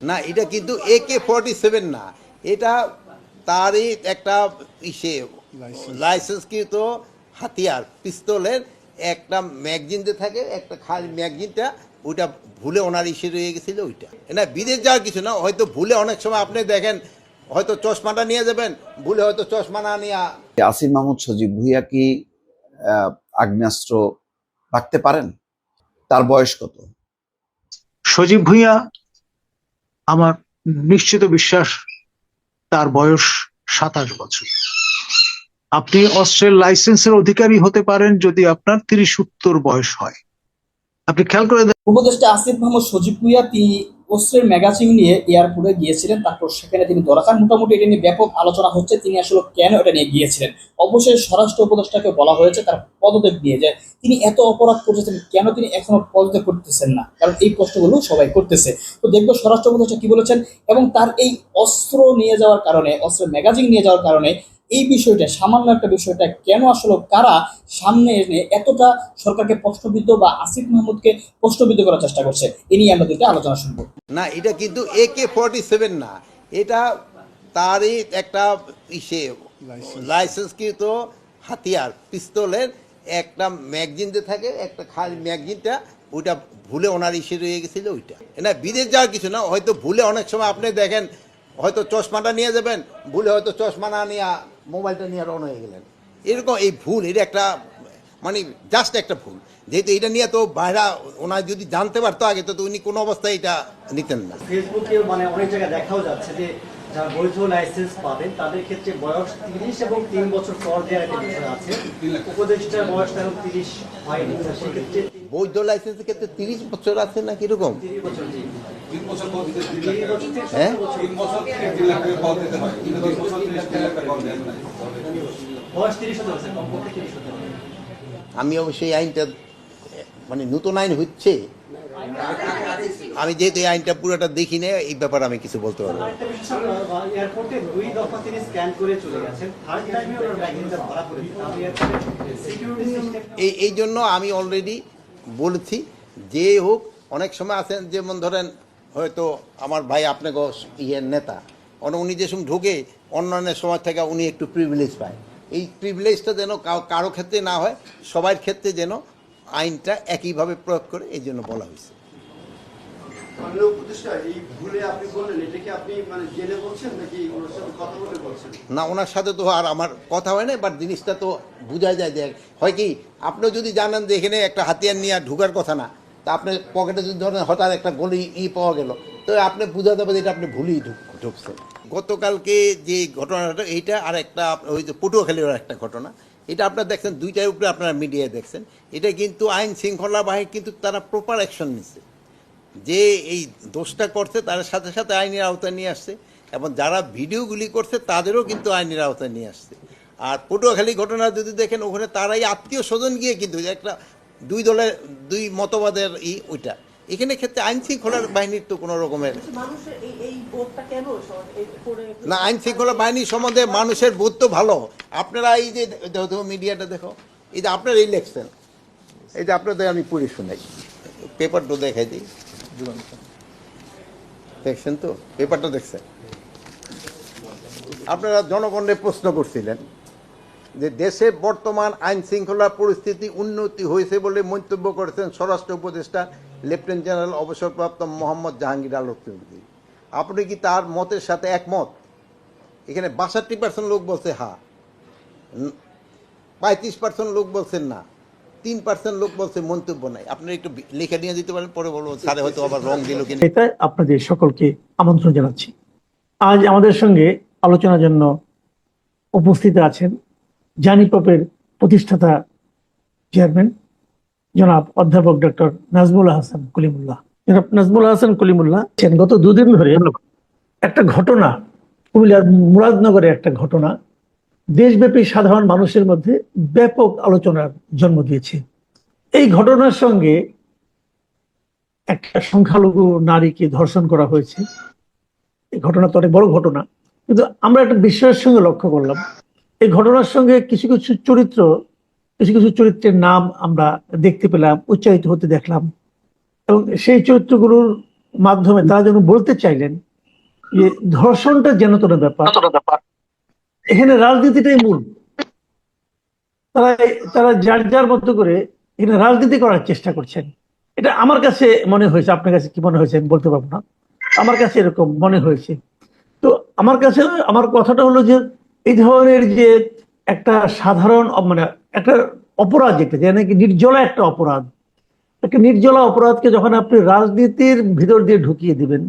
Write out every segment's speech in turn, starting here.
না এটা কিন্তু এ কে ফর্টি সেভেন না। এটা তারই একটা ইসে লাইসেন্সকৃত হাতিয়ার পিস্তলের একটা ম্যাগজিন যে থাকে একটা খালি ম্যাগজিনটা ওইটা ভুলে ওনার ইসে রয়ে গেছিল ওইটা। না বিদেশ যাওয়ার কিছু না হয়তো ভুলে অনেক সময় আপনি দেখেন হয়তো চশমাটা নিয়ে যাবেন ভুলে হয়তো চশমা না নিয়ে। আসিফ মাহমুদ সজীব ভুইয়া কি আহ, আগ্নেয়াস্ত্র রাখতে পারেন? তার বয়স কত? সজীব ভুঁইয়া আমার নিশ্চিত বিশ্বাস, তার বয়স সাতাশ বছর। আপনি অস্ট্রেল লাইসেন্সের অধিকারী হতে পারেন যদি আপনার তিরিশ উত্তর বয়স হয়। আপনি খেয়াল করে উপদেষ্টা আসিফ মোহাম্মদ সজীব ভুইয়া, তিনি অস্ত্রের ম্যাগাজিন নিয়ে এয়ারপোর্টে গিয়েছিলেন তারপর সেখানে তিনি খান মোটামুটি এটা নিয়ে ব্যাপক আলোচনা হচ্ছে। তিনি আসলে কেন এটা নিয়ে গিয়েছিলেন? অবশ্যই স্বরাষ্ট্র উপদেষ্টাকে বলা হয়েছে তার পদত্যাগ নিয়ে যে তিনি এত অপরাধ করতেছেন কেন তিনি এখনও পদত্যাগ করতেছেন না? কারণ এই প্রশ্নগুলো সবাই করতেছে। তো দেখব স্বরাষ্ট্র উপদেষ্টা কি বলেছেন এবং তার এই অস্ত্র নিয়ে যাওয়ার কারণে, অস্ত্রের ম্যাগাজিন নিয়ে যাওয়ার কারণে এই বিষয়টা সামান্য একটা বিষয়টা কেন আসলে কারা সামনে এনে এতটা সরকারকে প্রশ্নবিদ্ধ বা আসিফ মাহমুদকে প্রশ্নবিদ্ধ করার চেষ্টা করছে? এ নিয়ে আমরা দুটো আলোচনা শুনব। না এটা কিন্তু এ কে ফর্টি সেভেন না। এটা তারই একটা ইসে লাইসেন্সকৃত হাতিয়ার পিস্তলের একটা ম্যাগজিন যে থাকে একটা খালি ম্যাগজিনটা ওইটা ভুলে ওনার ইসে রয়ে গেছিল ওইটা। না বিদেশ যাওয়ার কিছু না হয়তো ভুলে অনেক সময় আপনি দেখেন হয়তো চশমাটা নিয়ে যাবেন ভুলে হয়তো চশমা না নিয়ে মোবাইলটা নিয়ে রওনা হয়ে গেলেন। এরকম এই ভুল এটা একটা মানে জাস্ট একটা ভুল। যেহেতু এটা নিয়ে তো বাইরা ওনার যদি জানতে পারতো আগে তো উনি কোনো অবস্থায় এটা নিতেন না। ফেসবুকে মানে অনেক জায়গায় দেখাও যাচ্ছে যে যারা বৈধ লাইসেন্স পাবেন তাদের ক্ষেত্রে বয়স তিরিশ এবং তিন বছর পর দেওয়ার একটা বিষয় আছে। উপদেষ্টার বয়স এখন তিরিশ হয়নি সেক্ষেত্রে বৈধ লাইসেন্সের ক্ষেত্রে তিরিশ বছর আছে না কীরকম তিরিশ বছর হ্যাঁ? আমি অবশ্যই আইনটা মানে নতুন আইন হচ্ছে। আমি যেহেতু এই আইনটা পুরোটা দেখি না এই ব্যাপারে আমি কিছু বলতে পারব না। আরেকটা বিষয় স্যার, এয়ারপোর্টে দুই দফা তিনি স্ক্যান করে চলে গেছেন। থার্ড টাইমে ওনার ব্যাগিংটা ধরা পড়েছে। আমি এয়ারপোর্টে সিকিউরিটি সিস্টেম এই এই জন্য আমি অলরেডি বলছি যে হোক অনেক সময় আছেন যেমন ধরেন হয়তো আমার ভাই আপনাকে ইয়ের নেতা। অন উনি যে সময় ঢুকে অন্যান্য সময় থেকে উনি একটু প্রিভিলেজ পায়। এই প্রিভিলেজটা যেন কারও ক্ষেত্রে না হয় সবার ক্ষেত্রে যেন আইনটা একইভাবে প্রয়োগ করে এই জন্য বলা হয়েছে। মানে না ওনার সাথে তো আর আমার কথা হয় না বাট জিনিসটা তো বোঝা যায় যে হয় কি আপনি যদি জানেন যে এখানে একটা হাতিয়ার নিয়ে ঢুকার কথা না তা আপনি পকেটে যদি ধরেন, হঠাৎ একটা গলি ই পাওয়া গেল, তো আপনি বোঝা যাবে যে এটা আপনি ভুলেই ঢুক- ঢুকছেন। গতকালকে যে ঘটনাটা, এইটা আর একটা ওই যে পটুয়াখালীর একটা ঘটনা, এটা আপনারা দেখছেন, দুইটার উপরে আপনারা মিডিয়ায় দেখছেন। এটা কিন্তু আইন শৃঙ্খলা বাহিনী কিন্তু তারা প্রপার অ্যাকশন নিচ্ছে। যে এই দোষটা করছে, তার সাথে সাথে আইনের আওতায় নিয়ে আসছে, এবং যারা ভিডিওগুলি করছে, তাদেরও কিন্তু আইনের আওতায় নিয়ে আসছে। আর পটুয়াখালী ঘটনা যদি দেখেন, ওখানে তারাই আত্মীয় স্বজন গিয়ে কিন্তু একটা দুই দলের দুই মতবাদের ই ওইটা। এখানে ক্ষেত্রে আইন শৃঙ্খলার বাহিনীর তো কোনো রকমের মানুষের এই এই বোধটা কেন সব- এই করে না আইন শৃঙ্খলা বাহিনী সম্বন্ধে মানুষের বোধ তো ভালো। আপনারা এই যে মিডিয়াটা দেখো। এই যে আপনার এই লেখছেন এই যে আপনাদের আমি পড়ে শোনাই। পেপারটা দেখাই দিই। দেখছেন তো? পেপারটা দেখছেন। আপনারা জনগণের প্রশ্ন করছিলেন। যে দেশে বর্তমান আইন শৃঙ্খলা পরিস্থিতি উন্নতি হয়েছে বলে মন্তব্য করেছেন স্বরাষ্ট্র উপদেষ্টা লেফটেন্যান্ট জেনারেল অবসরপ্রাপ্ত মোহাম্মদ জাহাঙ্গীর আলম চৌধুরী। আপনি কি তার মতের সাথে একমত? এখানে বাষট্টি পার্সেন্ট লোক বলছে হা, পঁয়ত্রিশ পার্সেন্ট লোক বলছেন না, তিন পার্সেন্ট লোক বলছে মন্তব্য নাই। আপনারা একটু লিখে নিয়ে দিতে পারেন, পরে বলব স্যারে হয়তো আবার রং দিল কিনা। আপনাদের সকলকে আমন্ত্রণ জানাচ্ছি। আজ আমাদের সঙ্গে আলোচনার জন্য উপস্থিত আছেন জানিপপের প্রতিষ্ঠাতা চেয়ারম্যান, জনাব অধ্যাপক ডক্টর নাজমুল হাসান কলিমুল্লাহ। জনাব নাজমুল হাসান কলিমুল্লাহ গত দুদিন ধরে। একটা ঘটনা কুমিল্লার মুরাদনগরে একটা ঘটনা, দেশব্যাপী সাধারণ মানুষের মধ্যে ব্যাপক আলোচনার জন্ম দিয়েছে। এই ঘটনার সঙ্গে একটা সংখ্যালঘু নারীকে ধর্ষণ করা হয়েছে। এই ঘটনা তো অনেক বড় ঘটনা। কিন্তু আমরা একটা বিষয়ের সঙ্গে লক্ষ্য করলাম এই ঘটনার সঙ্গে কিছু কিছু চরিত্র কিছু কিছু চরিত্রের নাম আমরা দেখতে পেলাম উচ্চারিত হতে দেখলাম। এবং সেই চরিত্রগুলোর মাধ্যমে তারা যেন বলতে চাইলেন যে ধর্ষণটা যেন তোর ব্যাপার। এখানে রাজনীতিটাই মূল। তারা তারা যার যার মতো করে এখানে রাজনীতি করার চেষ্টা করছেন। এটা আমার কাছে মনে হয়েছে আপনার কাছে কি মনে হয়েছে আমি বলতে পারব না। আমার কাছে এরকম মনে হয়েছে। তো আমার কাছে আমার কথাটা হলো যে এই ধরনের যে একটা সাধারণ মানে একটা অপরাধ যেটা যে নাকি নির্জলা একটা অপরাধ। একটা নির্জলা অপরাধকে যখন আপনি রাজনীতির ভিতর দিয়ে ঢুকিয়ে দিবেন,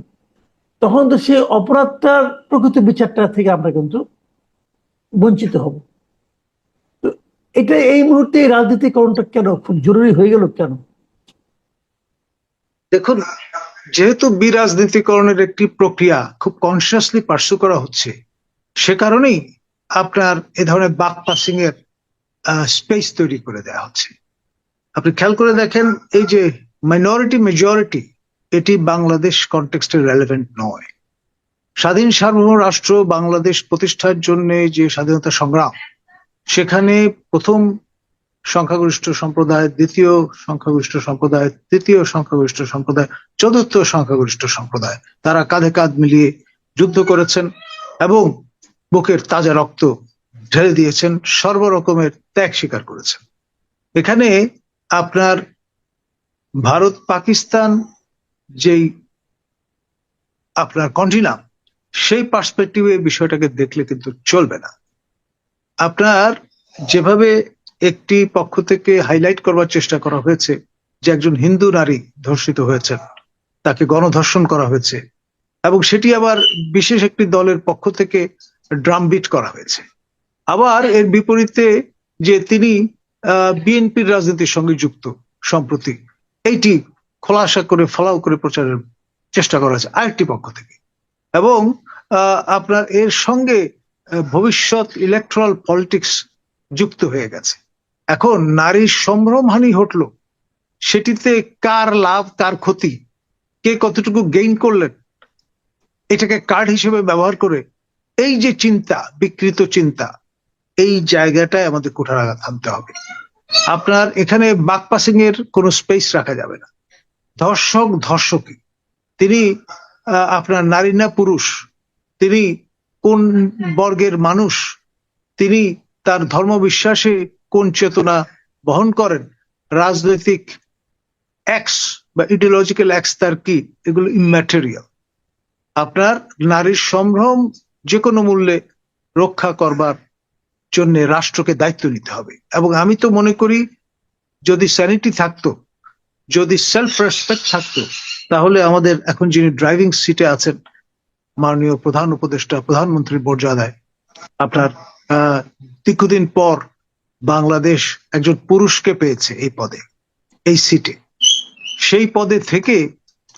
তখন তো সেই অপরাধটার প্রকৃত বিচারটা থেকে আমরা কিন্তু বঞ্চিত হব। তো এটা এই মুহূর্তে রাজনীতিকরণটা কেন, খুব জরুরি হয়ে গেল কেন? দেখুন, যেহেতু বিরাজনীতিকরণের একটি প্রক্রিয়া খুব কনসিয়াসলি পার্সু করা হচ্ছে, সে কারণেই আপনার এ ধরনের বাক পাসিং এর স্পেস তৈরি করে দেওয়া হচ্ছে। আপনি খেয়াল করে দেখেন, এই যে মাইনরিটি মেজরিটি এটি বাংলাদেশ কনটেক্সটে রেলেভেন্ট নয়। স্বাধীন সার্বভৌম রাষ্ট্র বাংলাদেশ প্রতিষ্ঠার জন্য যে স্বাধীনতা সংগ্রাম, সেখানে প্রথম সংখ্যাগরিষ্ঠ সম্প্রদায়, দ্বিতীয় সংখ্যাগরিষ্ঠ সম্প্রদায়, তৃতীয় সংখ্যাগরিষ্ঠ সম্প্রদায়, চতুর্থ সংখ্যাগরিষ্ঠ সম্প্রদায়, তারা কাঁধে কাঁধ মিলিয়ে যুদ্ধ করেছেন এবং বুকের তাজা রক্ত ঢেলে দিয়েছেন, সর্বরকমের ত্যাগ স্বীকার করেছেন। এখানে আপনার ভারত পাকিস্তান যেই আপনার কন্টিনাম, সেই পার্সপেক্টিভে বিষয়টাকে দেখলে কিন্তু চলবে না। আপনার যেভাবে একটি পক্ষ থেকে হাইলাইট করবার চেষ্টা করা হয়েছে, যে একজন হিন্দু নারী ধর্ষিত হয়েছেন, তাকে গণধর্ষণ করা হয়েছে, এবং সেটি আবার বিশেষ একটি দলের পক্ষ থেকে ড্রাম বিট করা হয়েছে। আবার এর বিপরীতে যে তিনি বিএনপির রাজনীতির সঙ্গে যুক্ত, সম্প্রতি এইটি খোলাসা করে, ফলাও করে প্রচারের চেষ্টা করা হয়েছে আরেকটি পক্ষ থেকে। এবং আপনার এর সঙ্গে ভবিষ্যৎ ইলেকট্রাল পলিটিক্স যুক্ত হয়ে গেছে। এখন নারীর সম্ভ্রমহানি ঘটলো। সেটিতে কার লাভ, কার ক্ষতি, কে কতটুকু গেইন করলেন, এটাকে কার্ড হিসেবে ব্যবহার করে এই যে চিন্তা, বিকৃত চিন্তা, এই জায়গাটায় আমাদের কোঠারাঘাত আনতে হবে। আপনার এখানে বাক পাসিং এর কোনো স্পেস রাখা যাবে না। ধর্ষক, ধর্ষকই। তিনি আপনার নারী না পুরুষ, তিনি কোন বর্গের মানুষ, তিনি তার ধর্ম বিশ্বাসে কোন চেতনা বহন করেন, রাজনৈতিক অ্যাক্স বা ইডিওলজিক্যাল অ্যাক্স তার কি? এগুলো ইম্যাটেরিয়াল আপনার নারীর সম্ভ্রম যে কোনো মূল্যে রক্ষা করবার জন্য রাষ্ট্রকে দায়িত্ব নিতে হবে। এবং আমি তো মনে করি, যদি স্যানিটি থাকতো, যদি সেলফ রেসপেক্ট থাকতো, তাহলে আমাদের এখন যিনি ড্রাইভিং সিটে আছেন, মাননীয় প্রধান উপদেষ্টা প্রধানমন্ত্রীর মর্যাদায়, আপনার দীর্ঘদিন পর বাংলাদেশ একজন পুরুষকে পেয়েছে এই পদে, এই সিটে সেই পদে থেকে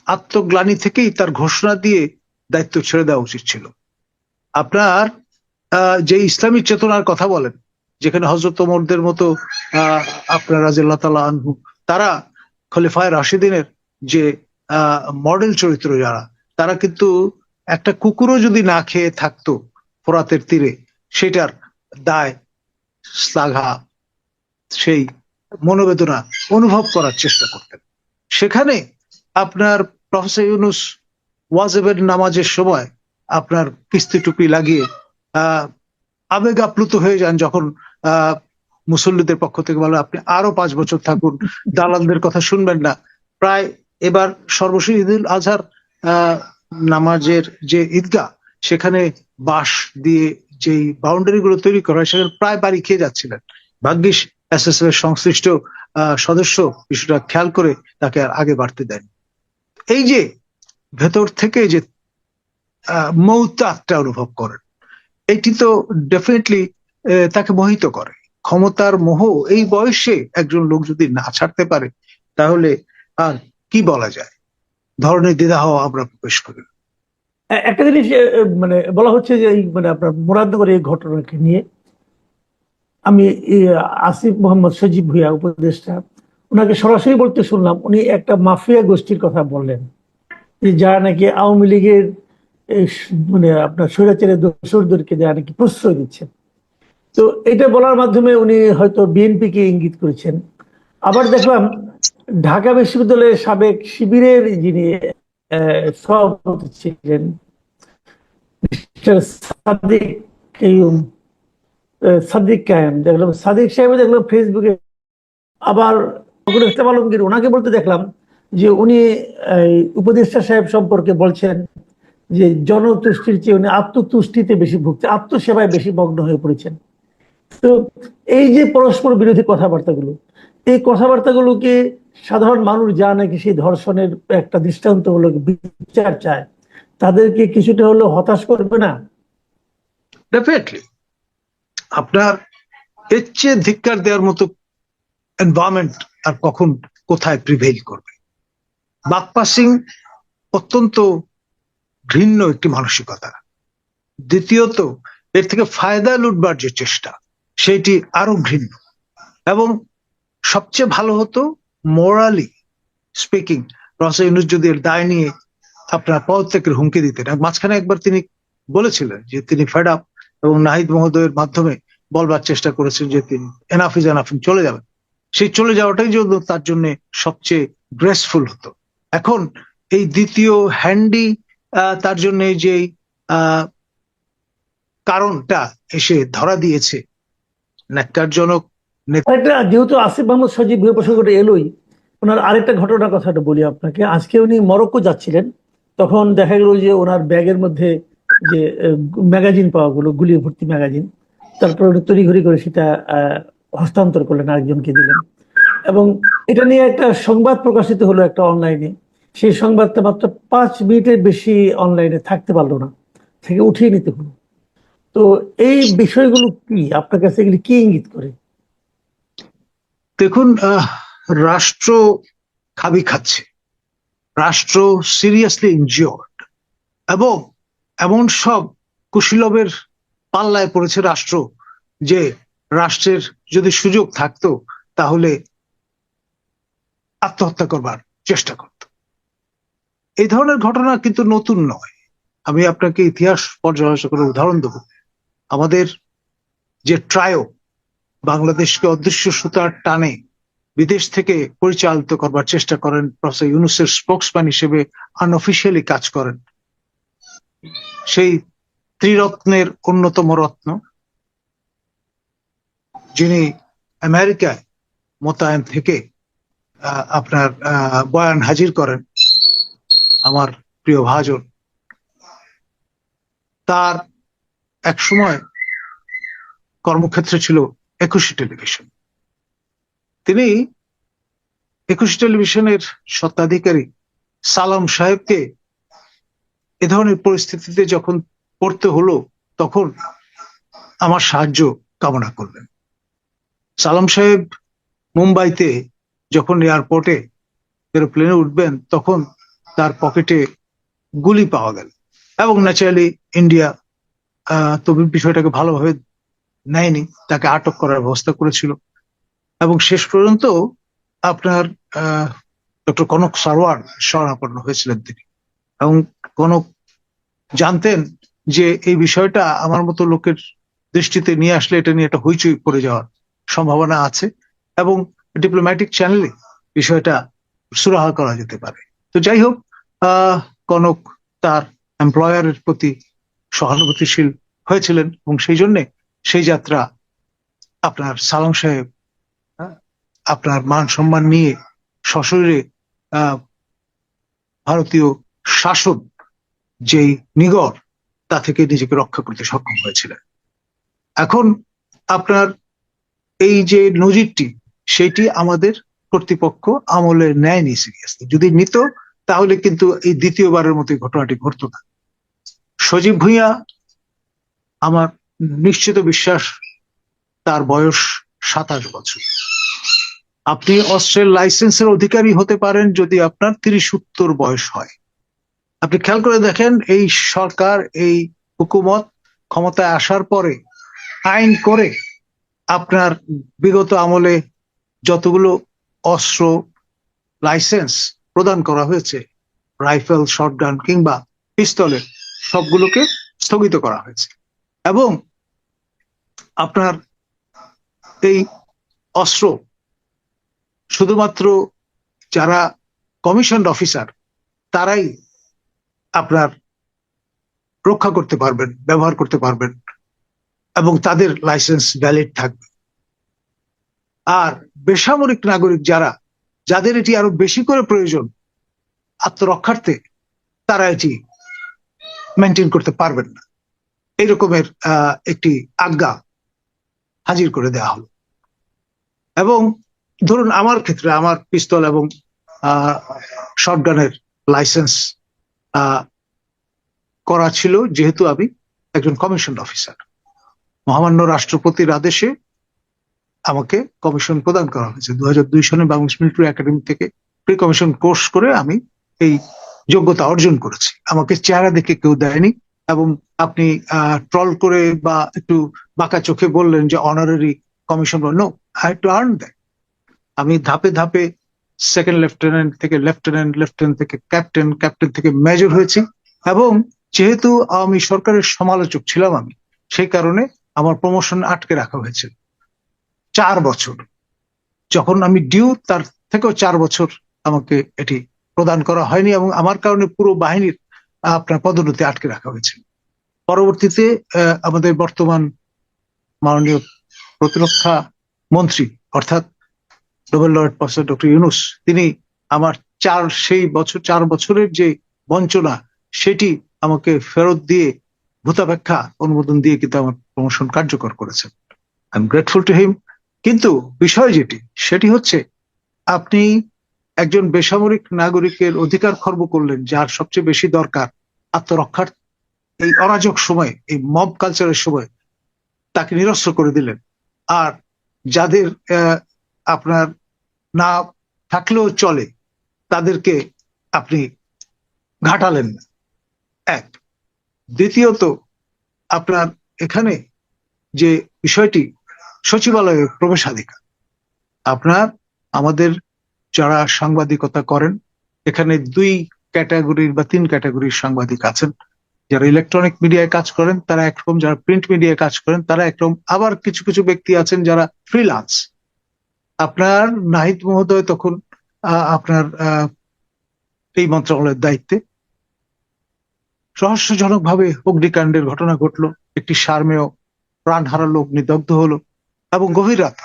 আত্মগ্লানি থেকেই তার ঘোষণা দিয়ে দায়িত্ব ছেড়ে দেওয়া উচিত ছিল। আপনার যে ইসলামী চেতনার কথা বলেন যেখানে হজরত ওমরদের মতো আহ, আপনার রাজিল্লাহ তালা আনহু তারা খলিফায় রাশিদিনের যে মডেল চরিত্র যারা তারা কিন্তু একটা কুকুরও যদি না খেয়ে থাকতো ফোরাতের তীরে সেটার দায় শ্লাঘা সেই মনোবেদনা অনুভব করার চেষ্টা করতেন। সেখানে আপনার প্রফেসর ইউনুস ওয়াজেবের নামাজের সময় আপনার কিস্তি টুপি লাগিয়ে আবেগ আপ্লুত হয়ে যান যখন মুসল্লিদের পক্ষ থেকে বলে আপনি আরও পাঁচ বছর থাকুন, দালালদের কথা শুনবেন না। প্রায় এবার সর্বশেষ ঈদুল আজহার নামাজের যে ঈদগাহ, সেখানে বাঁশ দিয়ে যেই বাউন্ডারি গুলো তৈরি করা হয়, সেখানে প্রায় বাড়ি খেয়ে যাচ্ছিলেন। ভাগ্যিস এসএসএফ এর সংশ্লিষ্ট সদস্য বিষয়টা খেয়াল করে তাকে আর আগে বাড়তে দেন এই যে ভেতর থেকে যে মৌতাকটা অনুভব করেন। এটি তো ডেফিনেটলি তাকে মোহিত করে। ক্ষমতার মোহ, এই বয়সে একজন লোক যদি না ছাড়তে পারে, তাহলে আর কি বলা যায়? ধরনের দ্বিধাহ আমরা প্রবেশ করি। একটা জিনিস মানে বলা হচ্ছে যে মানে আপনার মুরাদনগর এই ঘটনাকে নিয়ে আমি আসিফ মোহাম্মদ সজীব ভুইয়া, উপদেষ্টা, ওনাকে সরাসরি বলতে শুনলাম, উনি একটা মাফিয়া গোষ্ঠীর কথা বললেন যারা নাকি আওয়ামী লীগের মানে আপনার স্বৈরাচারের দোসরদেরকে যারা নাকি প্রশ্রয় দিচ্ছেন। তো এটা বলার মাধ্যমে উনি হয়তো বিএনপিকে ইঙ্গিত করেছেন। আবার দেখলাম ঢাকা বিশ্ববিদ্যালয়ের সাবেক শিবিরের যিনি সভাপতি ছিলেন সাদিক কায়েম দেখলাম সাদিক সাহেব দেখলাম ফেসবুকে। আবার আলমগীর, ওনাকে বলতে দেখলাম যে উনি উপদেষ্টা সাহেব সম্পর্কে বলছেন যে জনতুষ্টির চেয়ে উনি আত্মতুষ্টিতে বেশি ভুগছে আত্মসেবায় বেশি মগ্ন হয়ে পড়েছেন। তো এই যে পরস্পর বিরোধী কথাবার্তাগুলো, এই কথাবার্তাগুলোকে সাধারণ মানুষ যা নাকি সেই ধর্ষণের একটা দৃষ্টান্ত হলো বিচার চায়? তাদেরকে কিছুটা হলেও হতাশ করবে না? ডেফিনেটলি আপনার এর চেয়ে ধিক্কার দেওয়ার মতো এনভায়রনমেন্ট আর কখন কোথায় প্রিভেইল করবে? বাকপাসিং অত্যন্ত ঘৃণ্য একটি মানসিকতা। দ্বিতীয়ত, এর থেকে ফায়দা লুটবার যে চেষ্টা, সেটি আরও ঘৃণ্য এবং সবচেয়ে ভালো হতো মোরালি স্পিকিং প্রফেসর ইউনুস যদি এর দায় নিয়ে আপনার পদত্যাগের হুমকি দিতেন। মাঝখানে একবার তিনি বলেছিলেন যে তিনি ফেড আপ এবং নাহিদ মহোদয়ের মাধ্যমে বলবার চেষ্টা করেছেন যে তিনি এনাফ ইজ এনাফ চলে যাবেন। সেই চলে যাওয়াটাই জন্য তার জন্য সবচেয়ে গ্রেসফুল হতো। এখন এই দ্বিতীয় হ্যান্ডি তার জন্য যে কারণটা এসে ধরা দিয়েছে ন্যাক্কারজনক যেহেতু আসিফ মোহাম্মদ সজীব ভূয়া প্রসঙ্গটা এলোই, ওনার আরেকটা ঘটনার কথাটা বলি আপনাকে। আজকে উনি মরক্কো যাচ্ছিলেন, তখন দেখা গেল যে ওনার ব্যাগের মধ্যে যে ম্যাগাজিন পাওয়া গেলো গুলি ভর্তি ম্যাগাজিন। তারপর উনি তড়িঘড়ি করে সেটা হস্তান্তর করলেন, আরেকজনকে দিলেন। এবং এটা নিয়ে একটা সংবাদ প্রকাশিত হলো একটা অনলাইনে। সেই সংবাদটা মাত্র পাঁচ মিনিটের বেশি অনলাইনে থাকতে পারল না, থেকে উঠিয়ে নিতে হলো। তো এই বিষয়গুলো কি? আপনার কাছে এগুলি কি ইঙ্গিত করে? দেখুন রাষ্ট্র খাবি খাচ্ছে। রাষ্ট্র সিরিয়াসলি ইনজিওর্ড এবং এমন সব কুশীলবের পাল্লায় পড়েছে রাষ্ট্র যে রাষ্ট্রের যদি সুযোগ থাকতো, তাহলে আত্মহত্যা করবার চেষ্টা করত। এই ধরনের ঘটনা কিন্তু নতুন নয়। আমি আপনাকে ইতিহাস পর্যালোচনা করে উদাহরণ দেব। আমাদের যে ট্রায়ো, বাংলাদেশকে অদৃশ্য সুতার টানে বিদেশ থেকে পরিচালিত করবার চেষ্টা করেন প্রফেসর ইউনুসের স্পোক্সম্যান হিসেবে আনঅফিসিয়ালি কাজ করেন। সেই ত্রিরত্নের অন্যতম রত্ন, যিনি আমেরিকায় মোতায়েন থেকে আপনার বয়ান হাজির করেন। আমার প্রিয় ভাজন। তার এক সময় কর্মক্ষেত্রে ছিল একুশে টেলিভিশন। তিনি একুশে টেলিভিশনের স্বত্বাধিকারী সালাম সাহেবকে এ ধরনের পরিস্থিতিতে যখন পড়তে হলো, তখন আমার সাহায্য কামনা করলেন। সালাম সাহেব মুম্বাইতে যখন এয়ারপোর্টে এরোপ্লেনে উঠবেন, তখন তার পকেটে গুলি পাওয়া গেল। এবং ন্যাচারালি ইন্ডিয়া তো বিষয়টাকে ভালোভাবে নেয়নি, তাকে আটক করার ব্যবস্থা করেছিল। এবং শেষ পর্যন্ত আপনার ডক্টর কনক সারওয়ার শরণাপন্ন হয়েছিলেন তিনি। এবং কনক জানতেন যে এই বিষয়টা আমার মতো লোকের দৃষ্টিতে নিয়ে আসলে এটা নিয়ে একটা হইচই পড়ে যাওয়ার সম্ভাবনা আছে। এবং ডিপ্লোম্যাটিক চ্যানেলে বিষয়টা সুরাহা করা যেতে পারে। তো যাই হোক কনক তার এমপ্লয়ারের প্রতি সহানুভূতিশীল হয়েছিলেন এবং সেই জন্যে সেই যাত্রা আপনার সালং সাহেব হ্যাঁ, আপনার মান সম্মান নিয়ে সশরীরে ভারতীয় শাসক যেই নিগর তা থেকে নিজেকে রক্ষা করতে সক্ষম হয়েছিলেন। এখন আপনার এই যে নজিরটি সেটি আমাদের কর্তৃপক্ষ আমলে নেয়নি সিরিয়াসলি যদি নিত, তাহলে কিন্তু এই দ্বিতীয়বারের মতো ঘটনাটি ঘটতো না। সজীব ভুঁইয়া, আমার নিশ্চিত বিশ্বাস, তার বয়স সাতাশ বছর। আপনি অস্ট্রেল লাইসেন্সের অধিকারী হতে পারেন যদি আপনার তিরিশ উত্তর বয়স হয়। আপনি খেয়াল করে দেখেন, এই সরকার, এই হুকুমত ক্ষমতায় আসার পরে আইন করে আপনার বিগত আমলে যতগুলো অস্ত্র লাইসেন্স প্রদান করা হয়েছে। রাইফেল, শটগান কিংবা পিস্তলের সবগুলোকে স্থগিত করা হয়েছে। এবং আপনার এই অস্ত্র শুধুমাত্র যারা কমিশন অফিসার, তারাই আপনার রক্ষা করতে পারবেন, ব্যবহার করতে পারবেন এবং তাদের লাইসেন্স ভ্যালিড থাকবে। আর বেসামরিক নাগরিক যারা যাদের এটি আরও বেশি করে প্রয়োজন আত্মরক্ষার্থে তারা এটি মেনটেন করতে পারবেন না। এই রকমের আহ, একটি আজ্ঞা হাজির করে দেয়া হলো। এবং ধরুন আমার ক্ষেত্রে আমার পিস্তল এবং শর্টগানের লাইসেন্স করা ছিল যেহেতু আমি একজন কমিশন অফিসার মহামান্য রাষ্ট্রপতির আদেশে আমাকে কমিশন প্রদান করা হয়েছে। দু হাজার দুই সনে বাংলাদেশ মিলিটারি একাডেমি থেকে প্রি কমিশন কোর্স করে আমি এই যোগ্যতা অর্জন করেছি। আমাকে চেহারা দেখে কেউ দেয়নি এবং আপনি ট্রল করে বা একটু বাঁকা চোখে বললেন যে honorary commission no I to earn that আমি ধাপে ধাপে সেকেন্ড লেফটেন্যান্ট থেকে লেফটেন্যান্ট লেফটেন্যান্ট থেকে ক্যাপ্টেন ক্যাপ্টেন থেকে মেজর হয়েছি এবং যেহেতু আমি সরকারের সমালোচক ছিলাম আমি, সেই কারণে আমার প্রমোশন আটকে রাখা হয়েছিল চার বছর। যখন আমি ডিউ তার থেকেও চার বছর আমাকে এটি প্রদান করা হয়নি এবং আমার কারণে পুরো বাহিনীর আপনার পদোন্নতি আটকে রাখা হয়েছে। পরবর্তীতে আমাদের বর্তমান মাননীয় প্রতিরক্ষা মন্ত্রী, অর্থাৎ Nobel lord professor doctor Yunus, তিনি আমার চার, সেই বছর, চার বছরের যে বঞ্চনা, সেটি আমাকে ফেরত দিয়ে ভূতাপেক্ষা অনুমোদন দিয়ে কিন্তু আমার প্রমোশন কার্যকর করেছেন। I am grateful to him কিন্তু বিষয় যেটি, সেটি হচ্ছে আপনি একজন বেসামরিক নাগরিকের অধিকার খর্ব করলেন, যার সবচেয়ে বেশি দরকার আত্মরক্ষার। এই অরাজক সময়, এই মব কালচারের সময় তাকে নিরস্ত্র করে দিলেন। আর যাদের আপনার না থাকলেও চলে, তাদেরকে আপনি ঘাটালেন না। এক। দ্বিতীয়ত, আপনার এখানে যে বিষয়টি সচিবালয়ে প্রবেশাধিকার আপনার, আমাদের যারা সাংবাদিকতা করেন, এখানে দুই ক্যাটাগরির বা তিন ক্যাটাগরির সাংবাদিক আছেন। যারা ইলেকট্রনিক মিডিয়ায় কাজ করেন, তারা একরকম, যারা প্রিন্ট মিডিয়ায় কাজ করেন, তারা একরকম। আবার কিছু কিছু ব্যক্তি আছেন যারা ফ্রিলান্স আপনার নাহিদ মহোদয় তখন আপনার এই মন্ত্রণালয়ের দায়িত্বে। রহস্যজনকভাবে অগ্নিকাণ্ডের ঘটনা ঘটলো। একটি সার্মেয় প্রাণ হারালো অগ্নিদগ্ধ হলো। এবং গভীর রাত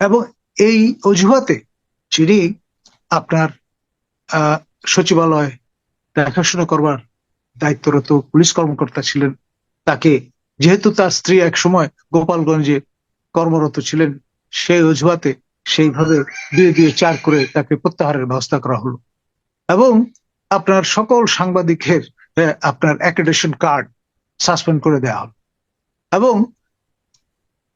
এবং এই অজুহাতে যিনি আপনার সচিবালয় দেখাশোনা করবার দায়িত্বরত পুলিশ কর্মকর্তা ছিলেন, তাকে যেহেতু তার স্ত্রী এক সময় গোপালগঞ্জে কর্মরত ছিলেন, সেই অজুহাতে সেইভাবে দুয়ে দুয়ে চার করে তাকে প্রত্যাহারের ব্যবস্থা করা হলো। এবং আপনার সকল সাংবাদিকের আপনার অ্যাক্রেডিশন কার্ড সাসপেন্ড করে দেওয়া হলো। এবং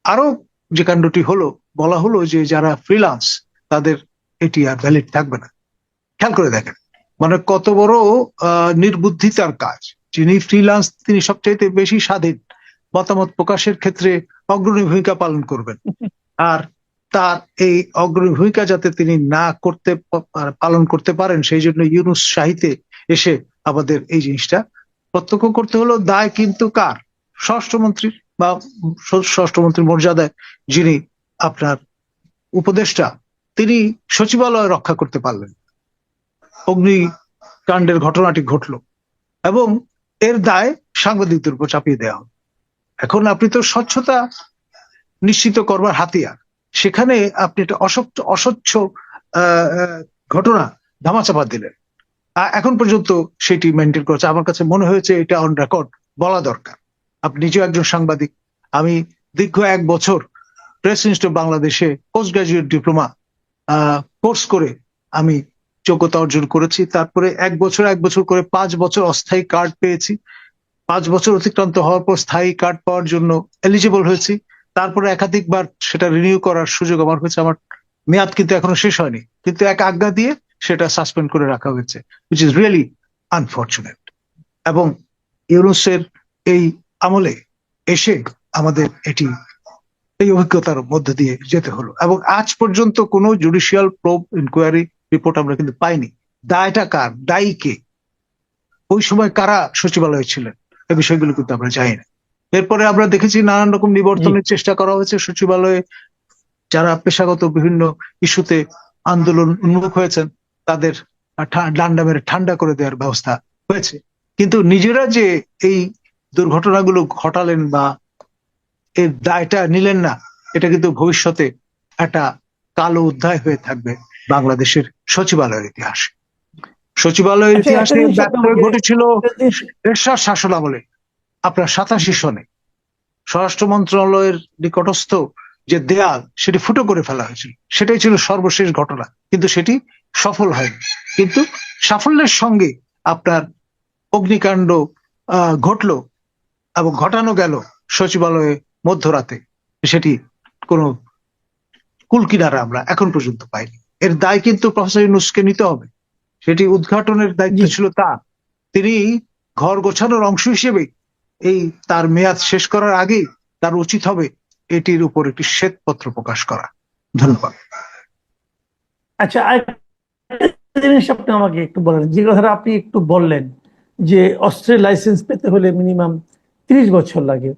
আরও যে কাণ্ডটি হলো, বলা হলো যে যারা ফ্রিলান্স তাদের এটি আর ভ্যালিড থাকবে না। খেয়াল করে দেখেন মানে কত বড় নির্বুদ্ধিতার কাজ। যিনি ফ্রিলান্স তিনি সবচাইতে বেশি স্বাধীন। মতামত প্রকাশের ক্ষেত্রে অগ্রণী ভূমিকা পালন করবেন। আর তার এই অগ্রণী ভূমিকা যাতে তিনি না করতে পালন করতে পারেন, সেই জন্য ইউনুস সাহিতে এসে আমাদের এই জিনিসটা প্রত্যক্ষ করতে হলো। দায় কিন্তু কার? স্বরাষ্ট্রমন্ত্রীর। বা স্বরাষ্ট্রমন্ত্রীর মর্যাদায় যিনি আপনার উপদেষ্টা, তিনি সচিবালয় রক্ষা করতে পারলেন। অগ্নিকাণ্ডের ঘটনাটি ঘটলো এবং এর দায় সাংবাদিকদের উপর চাপিয়ে দেওয়া হলো। এখন আপনি তো স্বচ্ছতা নিশ্চিত করবার হাতিয়ার। সেখানে আপনি একটা অস্বচ্ছ অস্বচ্ছ ঘটনা ধামাচাপা দিলেন। এখন পর্যন্ত সেটি মেনটেন করেছে আমার কাছে মনে হয়েছে এটা অন রেকর্ড বলা দরকার। আপনি নিজেও একজন সাংবাদিক। আমি দীর্ঘ এক বছর প্রেস ইনস্টিটিউট বাংলাদেশে পোস্ট গ্রাজুয়েট ডিপ্লোমা কোর্স করে আমি যোগ্যতা অর্জন করেছি। তারপরে এক বছর এক বছর করে পাঁচ বছর অস্থায়ী কার্ড পেয়েছি। পাঁচ বছর অতিক্রান্ত হওয়ার পর স্থায়ী কার্ড পাওয়ার জন্য এলিজিবল হয়েছি। তারপরে একাধিকবার সেটা রিনিউ করার সুযোগ আমার হয়েছে। আমার মেয়াদ কিন্তু এখনও শেষ হয়নি। কিন্তু এক আজ্ঞা দিয়ে সেটা সাসপেন্ড করে রাখা হয়েছে উইচ ইজ রিয়েলি আনফর্চুনেট এবং ইউনুসের এই আমলে এসে আমাদের এটি এই অভিজ্ঞতার মধ্যে দিয়ে যেতে হলো। এবং আজ পর্যন্ত কোনো জুডিশিয়াল প্রোব ইনকোয়ারি রিপোর্ট আমরা কিন্তু পাইনি। দায়টা কার? দায়ী কে? ওই সময় কারা সচিবালয়ে ছিলেন? এই বিষয়গুলো কিন্তু আমরা জানি না। এরপরে আমরা দেখেছি নানান রকম নিবর্তনের চেষ্টা করা হয়েছে সচিবালয়ে। যারা পেশাগত বিভিন্ন ইস্যুতে আন্দোলন উন্মুখ হয়েছেন তাদের ডান্ডা মেরে ঠান্ডা করে দেওয়ার ব্যবস্থা হয়েছে। কিন্তু নিজেরা যে এই দুর্ঘটনাগুলো ঘটালেন বা এর দায়টা নিলেন না এটা কিন্তু ভবিষ্যতে একটা কালো অধ্যায় হয়ে থাকবে বাংলাদেশের সচিবালয়ের ইতিহাসে। সচিবালয়ের আচ্ছা, ইতিহাসে ব্যর্থ আপনাকে- ঘটেছিল এরশাদ শাসন আমলে আপনার সাতাশি সনে। স্বরাষ্ট্র মন্ত্রণালয়ের নিকটস্থ যে দেয়াল সেটি ফুটো করে ফেলা হয়েছিল। সেটাই ছিল সর্বশেষ ঘটনা কিন্তু সেটি সফল হয়নি। কিন্তু সাফল্যের সঙ্গে আপনার অগ্নিকাণ্ড আহ, ঘটলো এবং ঘটানো গেল সচিবালয়ে মধ্যরাতে। সেটি কোনো কুলকিনারা আমরা এখন পর্যন্ত পাইনি। এর দায় কিন্তু প্রফেসর ইউনুসকে নিতে হবে। সেটি উদ্ঘাটনের দায়িত্ব ছিল তা তিনি ঘর গোছানোর অংশ হিসেবে এই তার মেয়াদ শেষ করার আগেই তার উচিত হবে এটির উপর একটি শ্বেতপত্র প্রকাশ করা। ধন্যবাদ। আচ্ছা জিনিস আপনি আমাকে একটু বলেন। যে কথাটা আপনি একটু বললেন যে অস্ত্রের লাইসেন্স পেতে হলে মিনিমাম তিরিশ বছর লাগে।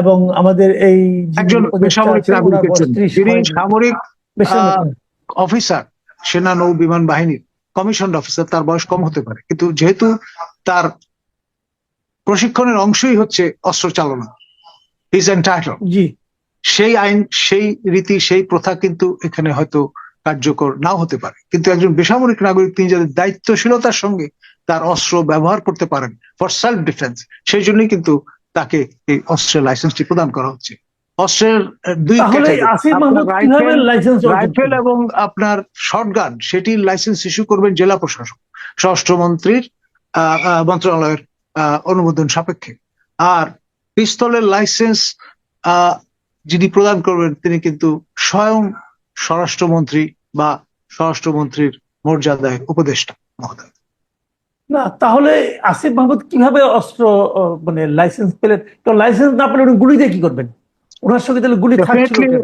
এবং আমাদের এই একজন বেসামরিক নাগরিকের জন্য। যিনি সামরিক। অফিসার সেনা নৌ বিমান বাহিনীর কমিশন অফিসার তার বয়স কম হতে পারে। কিন্তু যেহেতু তার প্রশিক্ষণের অংশই হচ্ছে অস্ত্র চালনা ইজ এন্টাইটল জি। সেই আইন সেই রীতি সেই প্রথা কিন্তু এখানে হয়তো কার্যকর নাও হতে পারে। কিন্তু একজন বেসামরিক নাগরিক তিনি যাদের দায়িত্বশীলতার সঙ্গে তার অস্ত্র ব্যবহার করতে পারেন ফর সেলফ ডিফেন্স সেই জন্যই কিন্তু তাকে এই অস্ত্রের লাইসেন্সটি প্রদান করা হচ্ছে। অস্ত্রের আহ, দুই রাইফেল এবং আপনার শর্টগান সেটির লাইসেন্স ইস্যু করবেন জেলা প্রশাসক স্বরাষ্ট্রমন্ত্রীর মন্ত্রণালয়ের আহ, অনুমোদন সাপেক্ষে। আর পিস্তলের লাইসেন্স আহ, যিনি প্রদান করবেন তিনি কিন্তু স্বয়ং স্বরাষ্ট্রমন্ত্রী বা স্বরাষ্ট্রমন্ত্রীর মর্যাদায় উপদেষ্টা মহোদয়। না তাহলে আসিফ মাহমুদ কীভাবে অস্ত্র মানে লাইসেন্স পেলেন? তো লাইসেন্স না পেলে উনি গুলি দিয়ে কি করবেন? ওনার সঙ্গে তাহলে গুলি?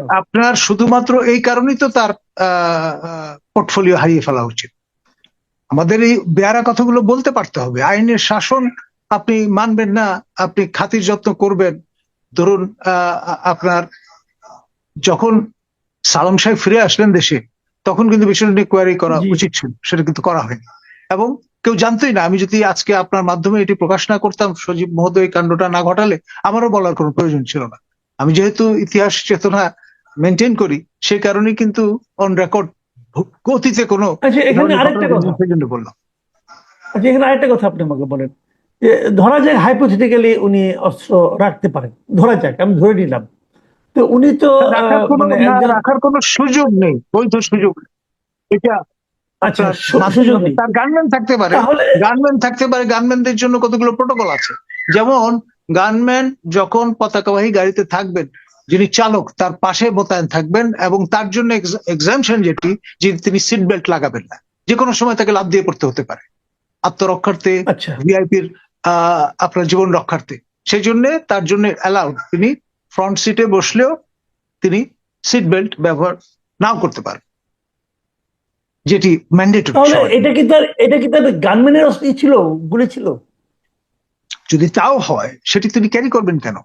আপনার শুধুমাত্র এই কারণেই তো তার পোর্টফোলিও হারিয়ে ফেলা উচিত। আমাদের এই বেয়ারা কথাগুলো বলতে পারতে হবে। আইনের শাসন আপনি মানবেন না আপনি খাতির যত্ন করবেন। ধরুন আহ, আপনার যখন সালাম সাহেব ফিরে আসলেন দেশে তখন কিন্তু বিষয়টা নিয়ে কোয়ারি করা উচিত ছিল। সেটা কিন্তু করা হয়নি। এবং কেউ জানতোই না। আমি যদি আজকে আপনার মাধ্যমে এটি প্রকাশ না করতাম সজীব মহোদয় এই কাণ্ডটা না ঘটালে আমারও বলার কোনো প্রয়োজন ছিল না। আমি যেহেতু ইতিহাস চেতনা মেনটেন করি সেই কারণে কিন্তু অন রেকর্ড গতিতে কোনো আচ্ছা এখানে আরেকটা কথা। বললাম। আচ্ছা এখানে আরেকটা কথা আপনি আমাকে বলেন। যে ধরা যাক হাইপোথেটিক্যালি উনি অস্ত্র রাখতে পারেন। ধরা যাক আমি ধরে নিলাম। তো উনি তো রাখার কোনো মানে রাখার কোনো সুযোগ নেই বৈধ সুযোগ নেই। এটা আচ্ছা তার গানম্যান থাকতে পারে। গানম্যান থাকতে পারে গানম্যানদের জন্য কতগুলো প্রোটোকল আছে? যেমন গানম্যান যখন পতাকাবাহী গাড়িতে থাকবেন যিনি চালক তার পাশে মোতায়েন থাকবেন এবং তার জন্য এক্সামশন যেটি যে তিনি সিট বেল্ট লাগাবেন না। যে কোনো সময় তাকে লাভ দিয়ে পড়তে হতে পারে। আত্মরক্ষার্থে আচ্ছা। ভিআইপির আপনার জীবন রক্ষার্থে। সেই জন্য তার জন্য অ্যালাউড তিনি ফ্রন্ট সিটে বসলেও তিনি সিট বেল্ট ব্যবহার নাও করতে পারেন। যেটি ম্যান্ডেটরি এটা কি তার এটা কি তার গানম্যানের অস্ত্র ছিল গুলি ছিল? যদি তাও হয় সেটি তিনি ক্যারি করবেন কেন?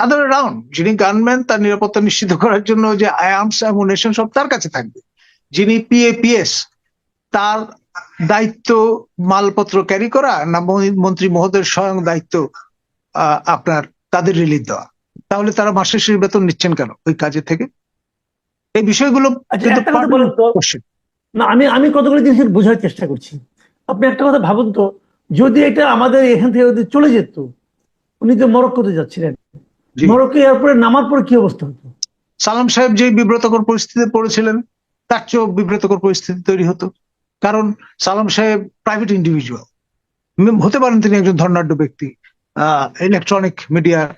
আদার রাউন্ড যিনি গানম্যান তার নিরাপত্তা নিশ্চিত করার জন্য যে আর্মস অ্যামুনেশন সব তার কাছে থাকবে। যিনি পিএপিএস তার দায়িত্ব মালপত্র ক্যারি করা না মন্ত্রী- মহোদয়ের স্বয়ং দায়িত্ব আহ, আপনার তাদের রিলিজ দেওয়া। তাহলে তারা মাসের শেষে বেতন নিচ্ছেন কেন ওই কাজের থেকে? এই বিষয়গুলো আচ্ছা কিন্তু না আমি আমি কতগুলো জিনিস বোঝার চেষ্টা করছি। আপনি একটা কথা ভাবুন তো যদি এটা আমাদের এখান থেকে যদি চলে যেত উনি তো মরক্কোতে যাচ্ছিলেন। মরক্কো এয়ারপোর্টে নামার পরে কি অবস্থা হতো? সালাম সাহেব যে বিব্রতকর পরিস্থিতিতে পড়েছিলেন তার চেয়েও বিব্রতকর পরিস্থিতি তৈরি হতো। কারণ সালাম সাহেব প্রাইভেট ইন্ডিভিজুয়াল হতে পারেন তিনি একজন ধর্নাঢ্য ব্যক্তি ইলেকট্রনিক মিডিয়ার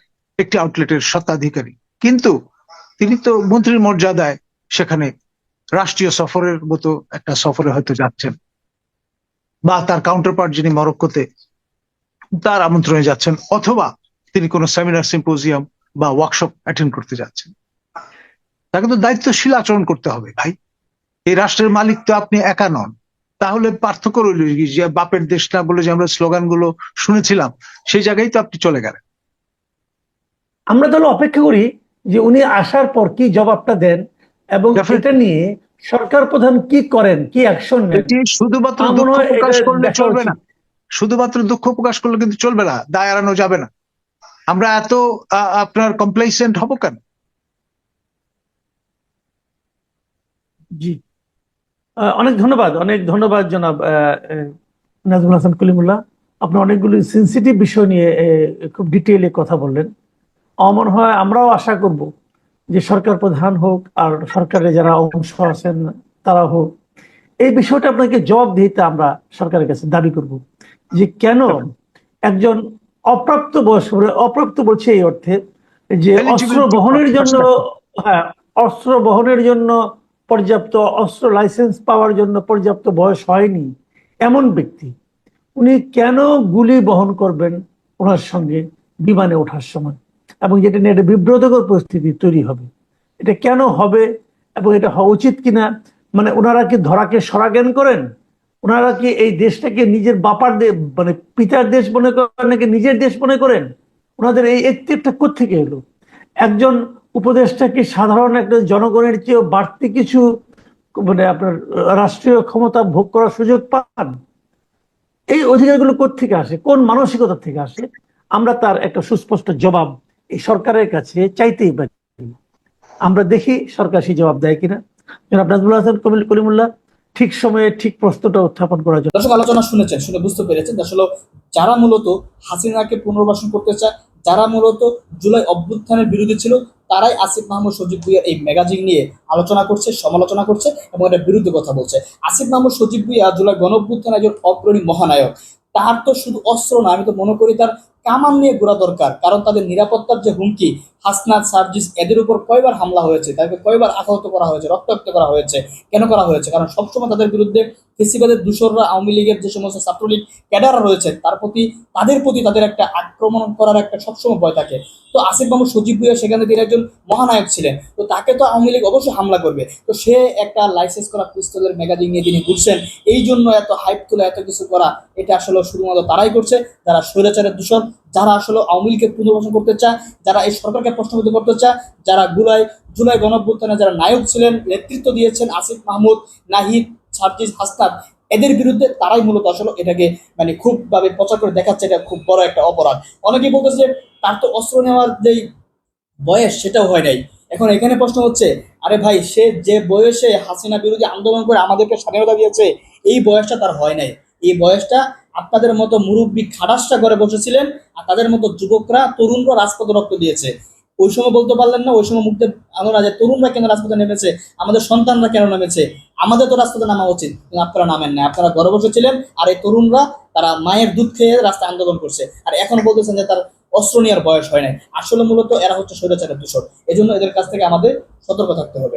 একটি আউটলেটের স্বত্বাধিকারী। কিন্তু তিনি তো মন্ত্রীর মর্যাদায় সেখানে রাষ্ট্রীয় সফরের মতো একটা সফরে হয়তো যাচ্ছেন। বা তার কাউন্টারপার্ট যিনি মরক্কোতে, তার আমন্ত্রণে যাচ্ছেন, অথবা তিনি কোনো সেমিনার সিম্পোজিয়াম বা ওয়ার্কশপ অ্যাটেন্ড করতে যাচ্ছেন। তাকে তো দায়িত্বশীল আচরণ করতে হবে, ভাই। এই রাষ্ট্রের মালিক তো আপনি একা নন। তাহলে পার্থক্য রইল যে বাপের দেশ না বলে যে আমরা স্লোগানগুলো শুনেছিলাম, সেই জায়গায় তো আপনি চলে গেলেন। আমরা তাহলে অপেক্ষা করি যে উনি আসার পর কি জবাবটা দেন। এবং. এটা নিয়ে সরকার প্রধান কি করেন কি অ্যাকশন এটি শুধুমাত্র দুঃখ প্রকাশ করলে চলবে না। শুধুমাত্র দুঃখ প্রকাশ করলে কিন্তু চলবে না দায় এড়ানো যাবে না। আমরা এত আপনার কমপ্লেসেন্ট হব কেন? জি। অনেক ধন্যবাদ অনেক ধন্যবাদ জনাব নাজমুল হাসান কলিমুল্লাহ। আপনি অনেকগুলি সেন্সিটিভ বিষয় নিয়ে খুব ডিটেইলে কথা বললেন। আমার মনে হয় আমরাও আশা করব যে সরকার প্রধান হোক আর সরকারের যারা অংশ আছেন তারা হোক এই বিষয়টা আপনাকে জবাব দিতে আমরা সরকারের কাছে দাবি করব যে কেন একজন অপ্রাপ্ত বয়স অপ্রাপ্ত বলছে এই অর্থে যে অস্ত্র বহনের জন্য হ্যাঁ অস্ত্র বহনের জন্য পর্যাপ্ত অস্ত্র লাইসেন্স পাওয়ার জন্য পর্যাপ্ত বয়স হয়নি এমন ব্যক্তি উনি কেন গুলি বহন করবেন ওনার সঙ্গে বিমানে ওঠার সময়? এবং যেটা নিয়ে একটা বিব্রতকর পরিস্থিতি তৈরি হবে। এটা কেন হবে এবং এটা হওয়া উচিত কিনা? মানে ওনারা কি ধরাকে সরাজ্ঞান করেন? ওনারা কি এই দেশটাকে নিজের বাপার মানে পিতার দেশ মনে করেন নাকি নিজের দেশ মনে করেন? ওনাদের এই একটিটা কোথেকে এলো? একজন উপদেষ্টা কি সাধারণ একটা জনগণের চেয়েও বাড়তি কিছু মানে আপনার, রাষ্ট্রীয় ক্ষমতা ভোগ করার সুযোগ পান। এই অধিকারগুলো থেকে আসে? কোন মানসিকতা থেকে আসে? আমরা তার একটা সুস্পষ্ট জবাব এই সরকারের কাছে চাইতেই পারি আমরা দেখি সরকার সেই জবাব দেয় কিনা। জনাব কলিমুল্লাহ, ঠিক সময়ে ঠিক প্রশ্নটা উত্থাপন করার জন্য। দর্শক, আলোচনা শুনেছেন, শুনে বুঝতে পেরেছেন আসলে যারা মূলত হাসিনাকে পুনর্বাসন করতে চায়, যারা মূলত জুলাই অভ্যুত্থানের বিরোধী ছিল, তারাই আসিফ মাহমুদ, সজীব ভুইয়ার এই ম্যাগাজিন নিয়ে আলোচনা করছে, সমালোচনা করছে এবং এটার বিরুদ্ধে কথা বলছে। আসিফ মাহমুদ, সজীব ভুইয়া জুলাই গণ অভ্যুত্থানের একজন অগ্রণী মহানায়ক। তার তো শুধু অস্ত্র না, আমি তো মনে করি তার কামান নিয়ে ঘোরা দরকার। কারণ তাদের নিরাপত্তার যে হুমকি হাসনাত সার্জিস এদের উপর কয়বার হামলা হয়েছে? তাদেরকে কয়বার আহত করা হয়েছে, রক্তাক্ত করা হয়েছে? কেন করা হয়েছে? কারণ সবসময় তাদের বিরুদ্ধে ফেসিবাদের দূষররা আওয়ামী লীগের যে সমস্ত ছাত্রলীগ ক্যাডাররা রয়েছে, তার প্রতি, তাদের প্রতি তাদের একটা আক্রমণ করার একটা সবসময় ভয় থাকে। তো আসিফ মাহমুদ সজীব ভুইয়া, সেখানে তিনি একজন মহানায়ক ছিলেন। তো তাকে তো আওয়ামী লীগ অবশ্যই হামলা করবে। তো সে একটা লাইসেন্স করা পিস্তলের ম্যাগাজিন নিয়ে তিনি ঘুরছেন। এই জন্য এত হাইপ তুলে, এত কিছু করা, এটা আসলে শুধুমাত্র তারাই করছে। যারা স্বৈরাচারের দূষণ যারা আসলে আওয়ামী লীগকে পুনর্বাসন করতে চায়, যারা এই সরকারকে প্রশ্নবিদ্ধ করতে চায়, যারা গুলাই জুলাই গণঅভ্যুত্থানে যারা নায়ক ছিলেন, নেতৃত্ব দিয়েছেন আসিফ মাহমুদ, নাহিদ, সার্জিস হাসনাত এদের বিরুদ্ধে তারাই মূলত আসলে এটাকে মানে খুব ভাবে প্রচার করে দেখাচ্ছে, এটা খুব বড় একটা অপরাধ। অনেকেই বলতেছে যে তার তো অস্ত্র নেওয়ার যেই বয়স, সেটাও হয় নাই। এখন এখানে প্রশ্ন হচ্ছে, আরে ভাই, সে যে বয়সে হাসিনা বিরোধী আন্দোলন করে আমাদেরকে স্বাধীনতা দিয়েছে, এই বয়সটা তার হয় নাই। এই বয়সটা আপনাদের মতো মুরব্বী খাটাসটা করে বসেছিলেন আর তাদের মতো যুবকরা, তরুণরা রাজপথে রক্ত দিয়েছে। ওই সময় বলতে পারলেন না, ওই সময় মুক্তি আমরা যে তরুণরা কেন রাজপথে নেমেছে, আমাদের সন্তানরা কেন নেমেছে? আমাদের তো রাস্তাতে নামা উচিত আপনারা নামেন না। আপনারা ঘরে বসেছিলেন আর এই তরুণরা তারা মায়ের দুধ খেয়ে রাস্তায় আন্দোলন করছে। আর এখন বলতেছেন যে তার অস্ত্র নেওয়ার বয়স হয় নাই। আসলে মূলত এরা হচ্ছে স্বৈরাচারের দূষণ। এই জন্য এদের কাছ থেকে আমাদের সতর্ক থাকতে হবে।